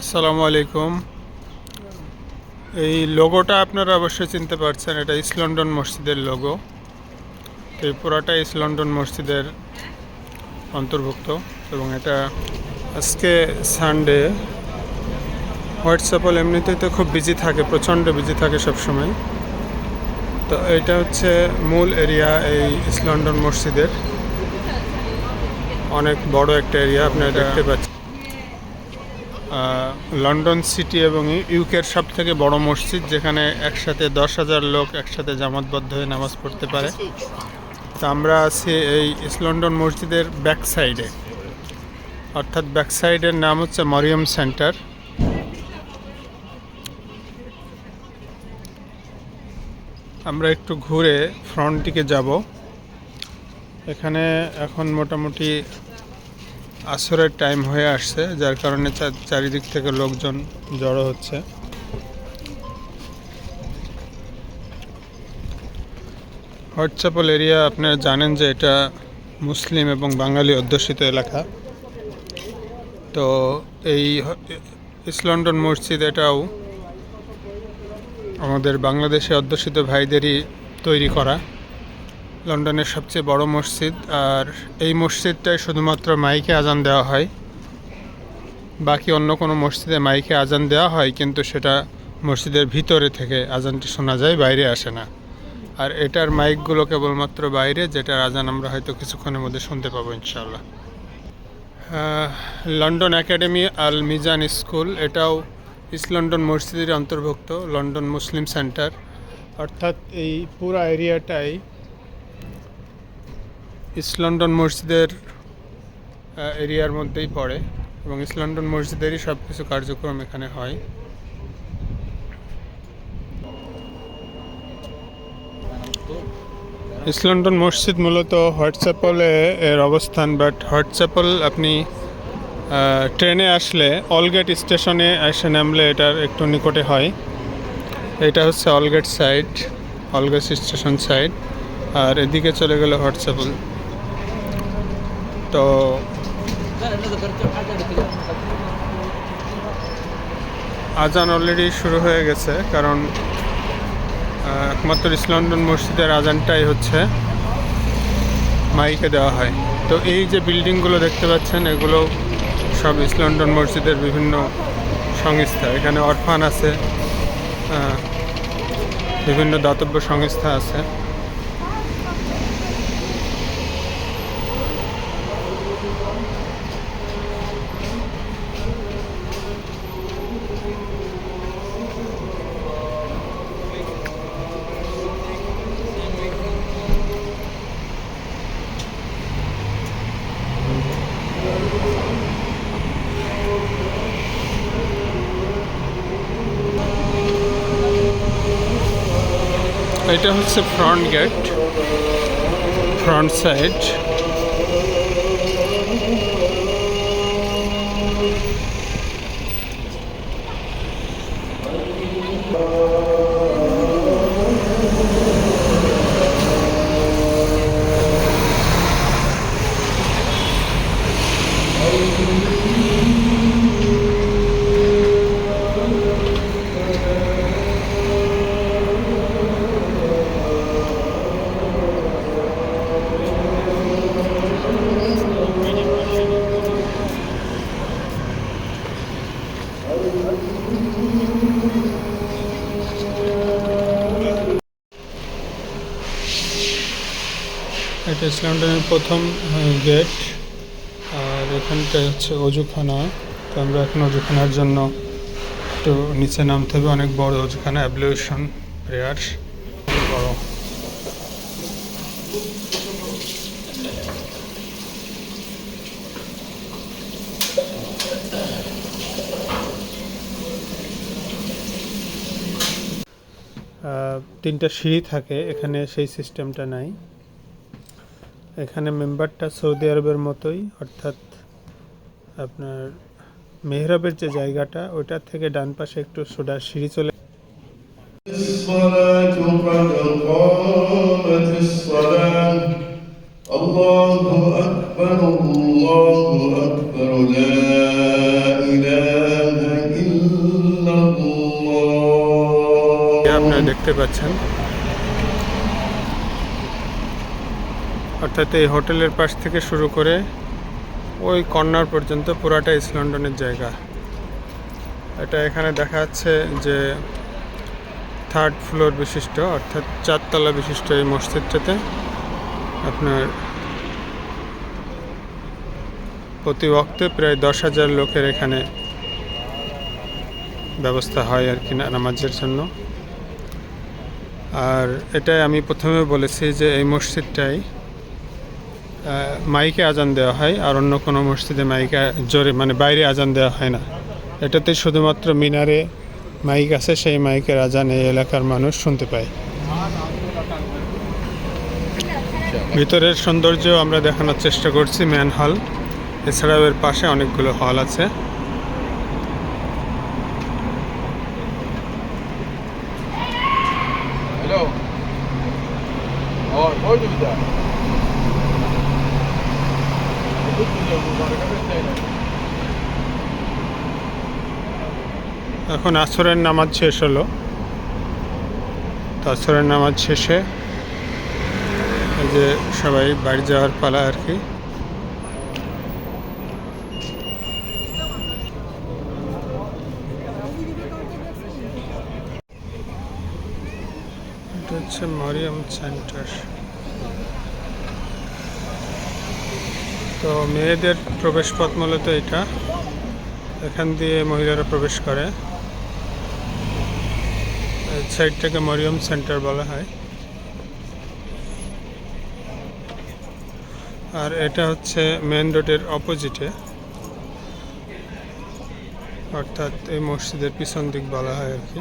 আসসালামু আলাইকুম। এই লোগোটা আপনারা অবশ্যই চিনতে পারছেন, এটা ইস্ট লন্ডন মসজিদের লোগো তো এই পুরাটা ইস্ট লন্ডন মসজিদের অন্তর্ভুক্ত এবং এটা আজকে সানডে হোয়াটসঅ্যাপল এমনিতেই তো খুব বিজি থাকে, প্রচণ্ড বিজি থাকে সবসময়। তো এটা হচ্ছে মূল এরিয়া এই ইস্ট লন্ডন মসজিদের। অনেক বড় একটা এরিয়া আপনারা দেখতে পাচ্ছেন। লন্ডন সিটি এবং ইউকের সব থেকে বড় মসজিদ যেখানে একসাথে দশ হাজার লোক একসাথে জামাতবদ্ধ হয়ে নামাজ পড়তে পারে। তো আমরা আছি এই ইস্ট লন্ডন মসজিদের ব্যাক সাইডে। অর্থাৎ ব্যাক সাইডের নাম হচ্ছে মরিয়ম সেন্টার। আমরা একটু ঘুরে ফ্রন্ট দিকে যাব। এখানে এখন মোটামুটি আসরের টাইম হয়ে আসছে, যার কারণে চারিদিক থেকে লোকজন জড়ো হচ্ছে। হোয়াটসঅ্যাপল এরিয়া আপনারা জানেন যে এটা মুসলিম এবং বাঙালি অধ্যুষিত এলাকা। তো এই ইস্ট লন্ডন মসজিদ এটাও আমাদের বাংলাদেশে অধ্যুষিত ভাইদেরই তৈরি করা। লন্ডনের সবচেয়ে বড় মসজিদ। আর এই মসজিদটায় শুধুমাত্র মাইকে আজান দেওয়া হয়। বাকি অন্য কোনো মসজিদে মাইকে আজান দেওয়া হয়, কিন্তু সেটা মসজিদের ভিতরে থেকে আজানটি শোনা যায়, বাইরে আসে না। আর এটার মাইকগুলো কেবলমাত্র বাইরে, যেটার আজান আমরা হয়তো কিছুক্ষণের মধ্যে শুনতে পাবো ইনশাল্লাহ London academy Al Mizan school, এটাও ইস্ট লন্ডন মসজিদের অন্তর্ভুক্ত, লন্ডন মুসলিম সেন্টার। অর্থাৎ এই পুরা এরিয়াটাই ইস্ট লন্ডন মসজিদের এরিয়ার মধ্যেই পড়ে এবং ইস্ট লন্ডন মসজিদেরই সব কিছু কার্যক্রম এখানে হয়। ইস্ট লন্ডন মসজিদ মূলত হোয়াটসঅ্যাপলে এর অবস্থান বাট হোয়াটসঅ্যাপল আপনি ট্রেনে আসলে অলগেট স্টেশনে এসে নামলে এটার একটু নিকটে হয়। এটা হচ্ছে Aldgate side, Aldgate station side, আর এদিকে চলে গেলে হোয়াটসঅ্যাপল। তো আজান অলরেডি শুরু হয়ে গেছে, কারণ একমাত্র ইস্ট লন্ডন মসজিদের আজানটাই হচ্ছে মাইকে দেওয়া হয়। তো এই যে বিল্ডিংগুলো দেখতে পাচ্ছেন, এগুলো সব ইস্ট লন্ডন মসজিদের বিভিন্ন সংস্থা। এখানে অরফান আছে বিভিন্ন দাতব্য সংস্থা আছে। এটা হচ্ছে ফ্রন্ট গেট ফ্রন্ট সাইড এটা ইস্ট লন্ডনের প্রথম গেট আর এখানটা হচ্ছে অজুখানা। তো আমরা এখন অজুখানার জন্য একটু নিচে নামতে হবে, অনেক বড় অজুখানা অ্যাবলিউশন প্রেয়ার বড় তিনটা সিঁড়ি থাকে, এখানে সেই সিস্টেমটা নাই। এখানে মেম্বারটা সৌদি আরবের মতোই, অর্থাৎ আপনার মেহরাবের যে জায়গাটা ওইটার থেকে ডান পাশে একটু সোডা সিঁড়ি চলে। আপনারা দেখতে পাচ্ছেন অর্থাৎ এই হোটেলের পাশ থেকে শুরু করে ওই কর্নার পর্যন্ত পুরাটা ইস্ট লন্ডনের জায়গা। এটা এখানে দেখা যাচ্ছে যে থার্ড ফ্লোর বিশিষ্ট, অর্থাৎ চারতলা বিশিষ্ট এই মসজিদটাতে আপনার প্রতি ওয়াক্তে প্রায় দশ হাজার লোকের এখানে ব্যবস্থা হয় আর কি নামাজের জন্য। আর এটাই আমি প্রথমে বলেছি যে এই মসজিদটাই মাইকে আজান দেওয়া হয় আর অন্য কোনো মসজিদে মাইকে জোরে মানে বাইরে আজান দেওয়া হয় না। এটাতে শুধুমাত্র মিনারে মাইক আছে, সেই মাইকের আজান এই এলাকার মানুষ শুনতে পায়। ভিতরের সৌন্দর্য আমরা দেখানোর চেষ্টা করছি ম্যান হল এছাড়াও এর পাশে অনেকগুলো হল আছে। এখন আসরের নামাজ শেষ হলো। আসরের নামাজ শেষে যে সবাই বাড়ি যাওয়ার পালা আর কি। এটা হচ্ছে মরিয়াম সেন্টার। তো মেয়েদের প্রবেশ পথ মূলত এটা। এখান দিয়ে মহিলারা প্রবেশ করে। সাইডটাকে মরিয়ম সেন্টার বলা হয়। আর এটা হচ্ছে মেন রোডের অপোজিটে অর্থাৎ এই মসজিদের পিছন দিক বলা হয় আর কি।